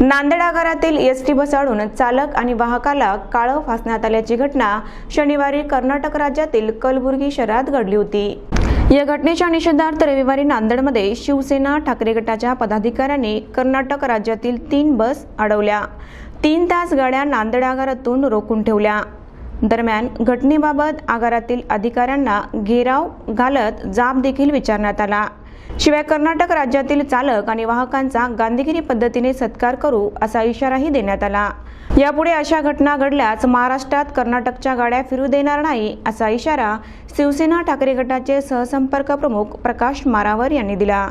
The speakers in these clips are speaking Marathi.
नांदेड आगारातील एस टी बस अडून चालक आणि वाहकाला काळं फासण्यात आल्याची घटना शनिवारी कर्नाटक राज्यातील कलबुर्गी शहरात घडली होती. या घटनेच्या निषेधार्थ रविवारी नांदेडमध्ये शिवसेना ठाकरे गटाच्या पदाधिकाऱ्यांनी कर्नाटक राज्यातील तीन बस अडवल्या. तीन तास गाड्या नांदेड आगारातून रोखून ठेवल्या. दरम्यान घटनेबाबत आगारातील अधिकाऱ्यांना घेराव घालत जाब देखील विचारण्यात आला. शिवाय कर्नाटक राज्यातील चालक आणि वाहकांचा गांधीगिरी पद्धतीने सत्कार करू असा इशाराही देण्यात आला यापुढे अशा घटना घडल्यास महाराष्ट्रात कर्नाटकच्या गाड्या फिरू देणार नाही असा इशारा शिवसेना ठाकरे गटाचे सहसंपर्क प्रमुख प्रकाश मारावर यांनी दिला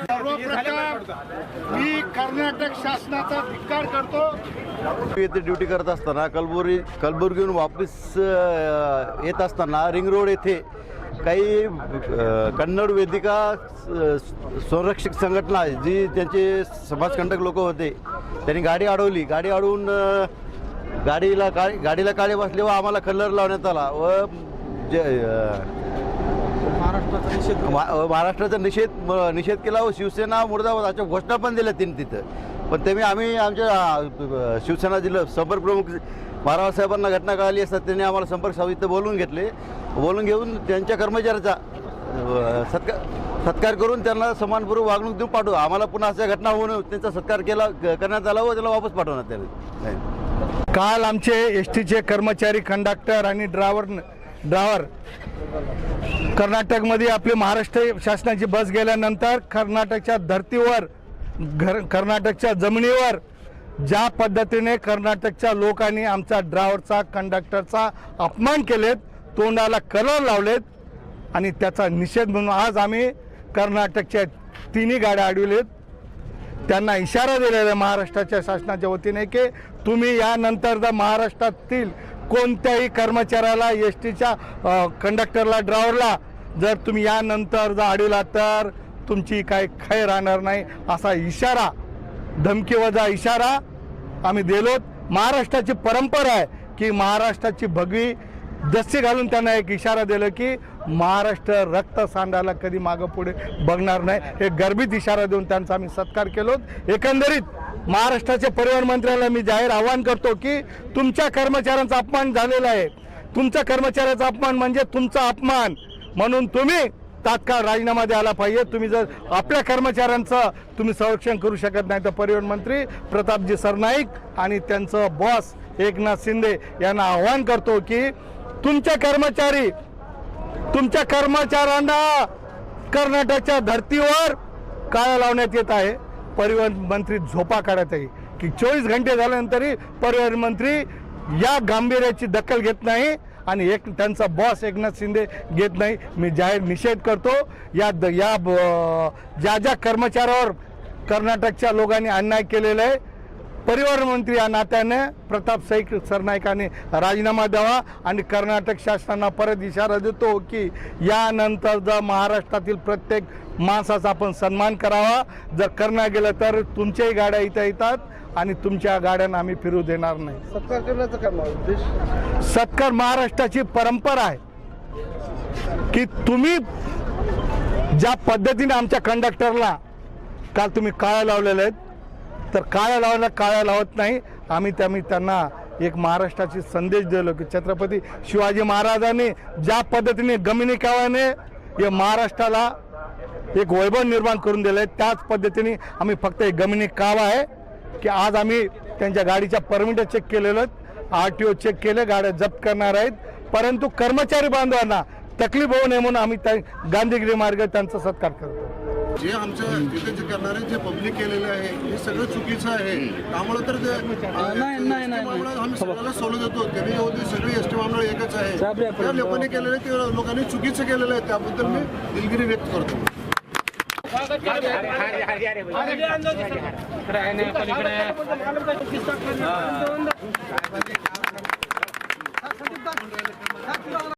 सर्वप्रथम मी कर्नाटक शासनाचा धिक्कार करतो. येथे ड्युटी करत असताना कलबुर्गी कलबुर्गीहून वापस येत असताना रिंग रोड येथे काही कन्नड वेदिका संरक्षक संघटना जी त्यांचे समाजकंटक लोक होते त्यांनी गाडी अडवली. गाडी अडवून गाडीला काळी गाडीला काळे बसले व आम्हाला कलर लावण्यात आला व जे महाराष्ट्राचा निषेध म- निषेध केला व शिवसेना मुर्दाबाद घोषणा पण दिल्या त्यांनी तिथं. पण तेव्हा आम्ही आमच्या शिवसेना जिल्हा संपर्क प्रमुख साहेबांना घटना कळाली असतात त्यांनी आम्हाला संपर्क इथं बोलून घेतले. बोलून घेऊन त्यांच्या कर्मचाऱ्याचा सत्कार सत्कार करून त्यांना समानपूर्वक वागणूक देऊन पाठवू. आम्हाला पुन्हा अशा घटना होऊन त्यांचा सत्कार केला करण्यात आला व त्याला वापस पाठवण्यात आले. काल आमचे एस टीचे कर्मचारी कंडक्टर आणि ड्रायव्हर ड्रायव्हर. कर्नाटकमध्ये आपली महाराष्ट्र शासनाची बस गेल्यानंतर कर्नाटकच्या धर्तीवर घर कर्नाटकच्या जमिनीवर ज्या पद्धतीने कर्नाटकच्या लोकांनी आमचा ड्रायव्हरचा कंडक्टरचा अपमान केलेत तोंडाला कलर लावलेत आणि त्याचा निषेध म्हणून आज आम्ही कर्नाटकच्या तिन्ही गाड्या अडविलेत. त्यांना इशारा दिलेला आहे महाराष्ट्राच्या शासनाच्या वतीने की तुम्ही यानंतर जर महाराष्ट्रातील कोणत्याही कर्मचाऱ्याला एस टीच्या कंडक्टरला ड्रायव्हरला जर तुम्ही यानंतर जर अडवला तर तुमची काय खै राहणार नाही असा इशारा धमकीवजा इशारा आम्ही दिलोत. महाराष्ट्राची परंपरा आहे की महाराष्ट्राची भगवी दस्ती घालून त्यांना एक इशारा दिला की महाराष्ट्र रक्त सांडायला कधी मागं पुढे बघणार नाही. हे गर्भित इशारा देऊन त्यांचा आम्ही सत्कार केलो एकंदरीत महाराष्ट्राच्या परिवहन मंत्र्याला मी जाहीर आवाहन करतो की तुमच्या कर्मचाऱ्यांचा अपमान झालेला आहे. तुमच्या कर्मचाऱ्याचा अपमान म्हणजे तुमचा अपमान. म्हणून तुम्ही तात्काळ राजीनामा द्यायला पाहिजे. तुम्ही जर आपल्या कर्मचाऱ्यांचं तुम्ही संरक्षण करू शकत नाही तर परिवहन मंत्री प्रतापजी सरनाईक आणि त्यांचं बॉस एकनाथ शिंदे यांना आव्हान करतो की तुमच्या कर्मचारी तुमच्या कर्मचाऱ्यांना कर्नाटकच्या धर्तीवर काळा लावण्यात येत आहे. परिवहन मंत्री झोपा काढत आहे. की चोवीस घंटे झाल्यानंतरही परिवहन मंत्री या गांभीर्याची दखल घेत नाही आणि एक त्यांचा बॉस एकनाथ शिंदे घेत नाही. मी जाहीर निषेध करतो. या द- या ब- ज्या ज्या कर्मचाऱ्यावर कर्नाटकच्या लोकांनी अन्याय केलेला आहे परिवहन मंत्री या नात्याने प्रताप सैक सरनाईकांनी राजीनामा द्यावा आणि कर्नाटक शासनाला परत इशारा देतो की यानंतर जर महाराष्ट्रातील प्रत्येक माणसाचा आपण सन्मान करावा. जर करणं गेलं तर तुमच्याही गाड्या इथं येतात आणि तुमच्या गाड्यांना आम्ही फिरू देणार नाही. सत्कार करण्याचा काय उद्देश? सत्कार महाराष्ट्राची परंपरा आहे की तुम्ही ज्या पद्धतीने आमच्या कंडक्टरला काल तुम्ही काळ्या लावलेल्या आहेत तर काळ्या लावायला काळ्या लावत नाही. आम्ही त्यामुळे त्यांना एक महाराष्ट्राची संदेश दिलो की छत्रपती शिवाजी महाराजांनी ज्या पद्धतीने गमिनी कावाने या महाराष्ट्राला एक वैभव निर्माण करून दिलं आहे त्याच पद्धतीने आम्ही फक्त एक गमिनी कावा आहे की आज आम्ही त्यांच्या गाडीच्या परमिट चेक केलेलं आर टी ओ चेक केले गाड्या जप्त करणार आहेत. परंतु कर्मचारी बांधवांना तकलीफ होऊ नये म्हणून आम्ही त्या गांधीगिरी मार्ग त्यांचा सत्कार करतो. जे आमच्या इथे जे करणारे जे पब्लिक केलेलं आहे हे सगळं चुकीचं आहे. त्यामुळे तर ते नाही नाही नाही आम्ही सगळ्याला सोडून देतो. त्यांनी होती सगळी एस टी मामला एकच आहे. त्या लोकांनी केलेलं आहे ते लोकांनी चुकीचं केलेलं आहे. त्याबद्दल मी दिलगिरी व्यक्त करतो.